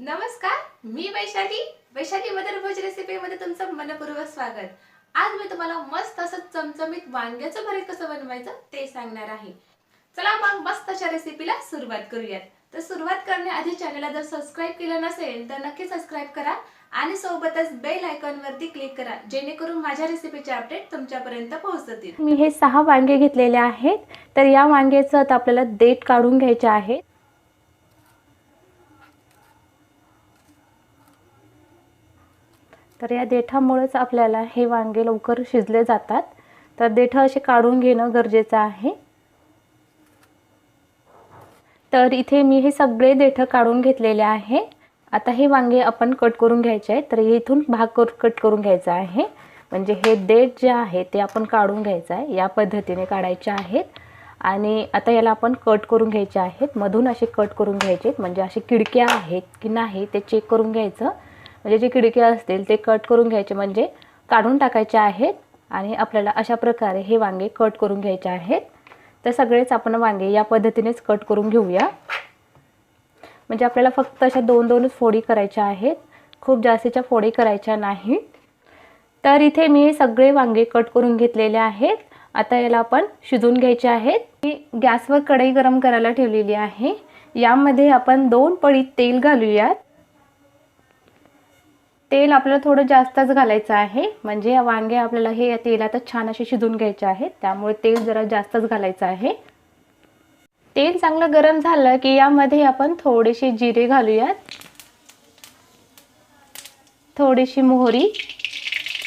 नमस्कार मी वैशाली. वैशाली मदर भोज रेसिपीमध्ये तुमचं मनपूर्वक स्वागत. आज मी तुम्हाला मस्त असं चमचमीत वांग्याचं भरीत कसं बनवायचं ते सांगणार आहे. चला मग मस्त अशा रेसिपीला सुरुवात करूयात. तर सुरुवात करण्याआधी चॅनलला जर सबस्क्राईब केलं नसेल तर नक्की सबस्क्राईब करा आणि सोबतच बेल आयकॉन वरती क्लिक करा जेणेकरून माझ्या रेसिपीचे अपडेट तुमच्यापर्यंत पोहोचतील. मी हे सहा वांगे घेतलेले आहेत. तर या वांग्याचं आता आपल्याला देठ काढून घ्यायचे आहे तर या देठामुळेच आपल्याला हे वांगे लवकर शिजले जातात. तर देठ असे काढून घेणं गरजेचं आहे. तर इथे मी हे सगळे देठ काढून घेतलेले आहे. आता हे वांगे आपण कट करून घ्यायचे आहे तर इथून भाग कर कट करून घ्यायचा आहे. म्हणजे हे देठ जे आहे ते आपण काढून घ्यायचं आहे. या पद्धतीने काढायचे आहेत. आणि आता याला आपण कट करून घ्यायचे आहेत. मधून असे कट करून घ्यायचे म्हणजे असे किडक्या आहेत की नाही ते चेक करून घ्यायचं. म्हणजे जे खिडक्या असतील ते कट करून घ्यायचे म्हणजे काढून टाकायचे आहेत आणि आपल्याला अशा प्रकारे हे वांगे कट करून घ्यायचे आहेत. तर सगळेच आपण वांगे या पद्धतीनेच कट करून घेऊया. म्हणजे आपल्याला फक्त अशा दोन दोनच फोडी करायच्या आहेत. खूप जास्तीच्या फोडी करायच्या नाही. तर इथे मी सगळे वांगे कट करून घेतलेले आहेत. आता याला आपण शिजवून घ्यायचे आहेत. मी गॅसवर कढई गरम करायला ठेवलेली आहे. यामध्ये आपण दोन पळी तेल घालूयात. तेल आपल्याला थोडं जास्तच घालायचं आहे. म्हणजे वांगे आपल्याला हे तेलातच छान असे शिजून घ्यायचे आहेत. त्यामुळे तेल जरा जास्तच घालायचं आहे. तेल चांगलं गरम झालं की यामध्ये आपण थोडेसे जिरे घालूयात. थोडीशी मोहरी.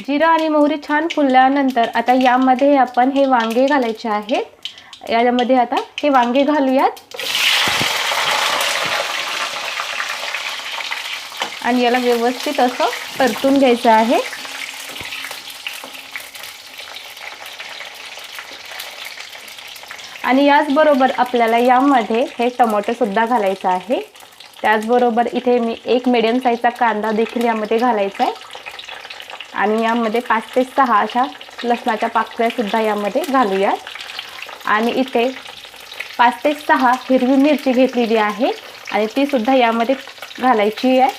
जिरं आणि मोहरी छान फुलल्यानंतर आता यामध्ये आपण हे वांगे घालायचे आहेत. यामध्ये आता हे वांगे घालूयात. आणि याला व्यवस्थित असं परतून घ्यायचं आहे. आणि याचबरोबर आपल्याला यामध्ये हे टोमॅटोसुद्धा घालायचं आहे. त्याचबरोबर इथे मी एक मिडियम साईजचा कांदा देखील यामध्ये घालायचा आहे. आणि यामध्ये पाच ते सहा अशा लसणाच्या पाकळ्यासुद्धा यामध्ये घालूयात. आणि इथे पाच ते सहा हिरवी मिरची घेतलेली आहे. आणि तीसुद्धा यामध्ये घालायची आहे.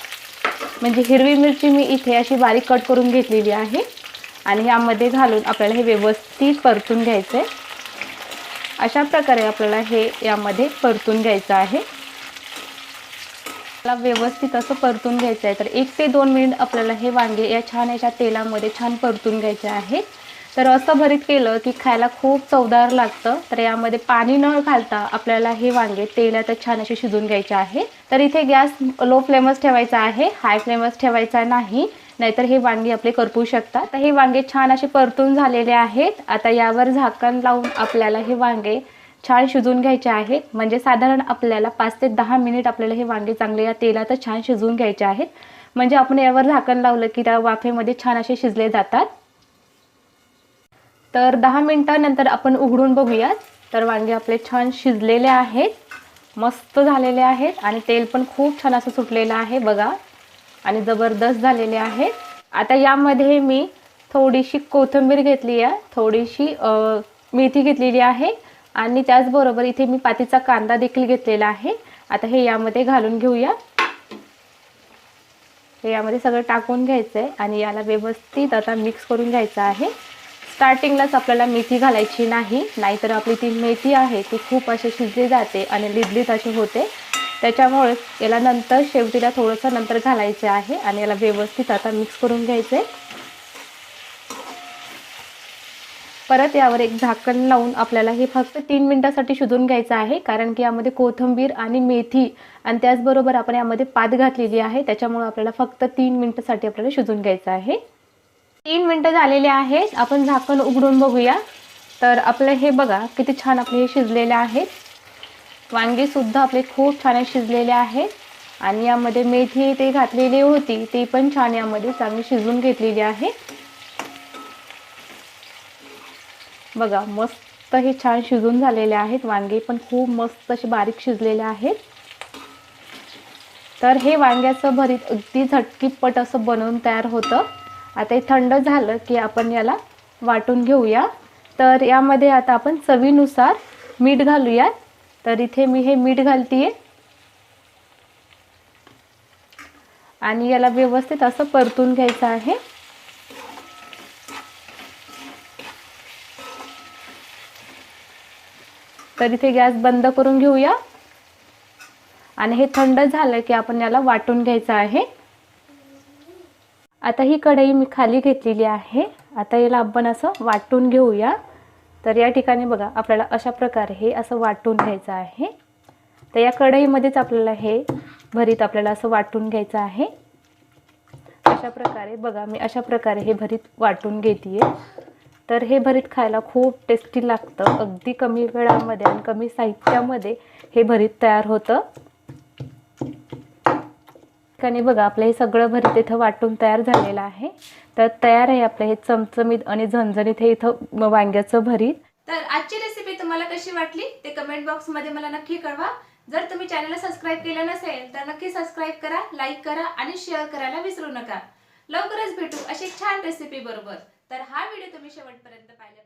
म्हणजे हिरवी मिरची मी इथे अशी बारीक कट करून घेतलेली आहे. आणि यामध्ये घालून आपल्याला हे व्यवस्थित परतून घ्यायचं आहे अशा प्रकारे आपल्याला हे यामध्ये परतून घ्यायचं आहे. आपल्याला व्यवस्थित असं परतून घ्यायचं आहे तर एक ते दोन मिनिट आपल्याला हे वांगे या छान याच्या तेलामध्ये छान परतून घ्यायचे आहेत. तर असं भरीत केलं की खायला खूप चवदार लागतं. तर यामध्ये पाणी न घालता आपल्याला हे वांगे तेलातच छान असे शिजून घ्यायचे आहे. तर इथे गॅस लो फ्लेमच ठेवायचा आहे. हाय फ्लेमच ठेवायचा नाही. नाहीतर हे वांगे आपले करपू शकतात. तर हे वांगे छान असे परतून झालेले आहेत. आता यावर झाकण लावून आपल्याला हे वांगे छान शिजवून घ्यायचे आहेत. म्हणजे साधारण आपल्याला पाच ते दहा मिनिट आपल्याला हे वांगे चांगले या तेलातच छान शिजवून घ्यायचे आहेत. म्हणजे आपण यावर झाकण लावलं की त्या वाफेमध्ये छान असे शिजले जातात. तर दहा मिनटानंतर आपण उघडून बघूयात. तर वांगे आपले छान शिजलेले आहेत मस्त झालेले आहेत आणि तेल पण खूप छान असं सुटलेलं आहे बघा. आणि जबरदस्त झालेले आहेत. आता यामध्ये मी थोडीशी कोथिंबीर घेतली आहे थोडीशी मेथी घेतलेली आहे आणि त्याचबरोबर इथे मी पातीचा कांदा देखील घेतलेला आहे. आता हे यामध्ये घालून घेऊया. हे यामध्ये सगळं टाकून घ्यायचं आहे आणि याला व्यवस्थित आता मिक्स करून घ्यायचं आहे. स्टार्टिंगलाच आपल्याला मेथी घालायची नाही. नाहीतर आपली ती मेथी आहे ती खूप अशी शिजली जाते आणि लिदलीत अशी होते. त्याच्यामुळे याला नंतर शेवटीला थोडंसं नंतर घालायचं आहे आणि याला व्यवस्थित आता मिक्स करून घ्यायचं. परत यावर एक झाकण लावून आपल्याला हे फक्त तीन मिनटासाठी शिजून घ्यायचं आहे कारण की यामध्ये कोथिंबीर आणि मेथी आणि त्याचबरोबर आपण यामध्ये पात घातलेली आहे. त्याच्यामुळे आपल्याला फक्त तीन मिनटासाठी आपल्याला शिजून घ्यायचं आहे. तीन मिनटं झालेले आहेत. आपण झाकण उघडून बघूया. तर आपलं हे बघा किती छान आपले हे शिजलेले आहेत. वांगीसुद्धा आपले खूप छान शिजलेले आहेत. आणि यामध्ये मेथी ते घातलेली होती ती पण छान यामध्ये चांगली शिजवून घेतलेली आहे. बघा मस्त हे छान शिजून झालेले आहेत. वांगे पण खूप मस्त असे बारीक शिजलेले आहेत. तर हे वांग्याचं भरीत अगदी झटकीपट असं बनवून तयार होतं. आता हे थंड झालं की आपण याला वाटून घेऊया. तर यामध्ये आता आपण चवीनुसार मीठ घालूयात. तर इथे मी हे मीठ घालते आणि याला व्यवस्थित असं परतून घ्यायचं आहे. तर इथे गॅस बंद करून घेऊया. आणि हे थंड झालं की आपण याला वाटून घ्यायचं आहे. आता ही कढई मी खाली घेतलेली आहे. आता याला आपण असं वाटून घेऊया. तर या ठिकाणी बघा आपल्याला अशा प्रकारे हे असं वाटून घ्यायचं आहे. तर या कढईमध्येच आपल्याला हे भरीत आपल्याला असं वाटून घ्यायचं आहे. अशा प्रकारे बघा मी अशा प्रकारे हे भरीत वाटून घेते तर हे भरीत खायला खूप टेस्टी लागतं. अगदी कमी वेळामध्ये आणि कमी साहित्यामध्ये हे भरीत तयार होतं. ठिकाणी बघा आपलं हे सगळं भरीत इथं वाटून तयार झालेलं आहे. तर तयार आहे आपलं हे चमचमीत आणि झणझणीत हे इथं वांग्याचं भरीत. तर आजची रेसिपी तुम्हाला कशी वाटली ते कमेंट बॉक्समध्ये मला नक्की कळवा. जर तुम्ही चॅनलला सबस्क्राईब केलं नसेल तर नक्की सबस्क्राईब करा लाईक करा आणि शेअर करायला विसरू नका. लवकरच भेटू अशी छान रेसिपी बरोबर. तर हा व्हिडिओ तुम्ही शेवटपर्यंत पाहिला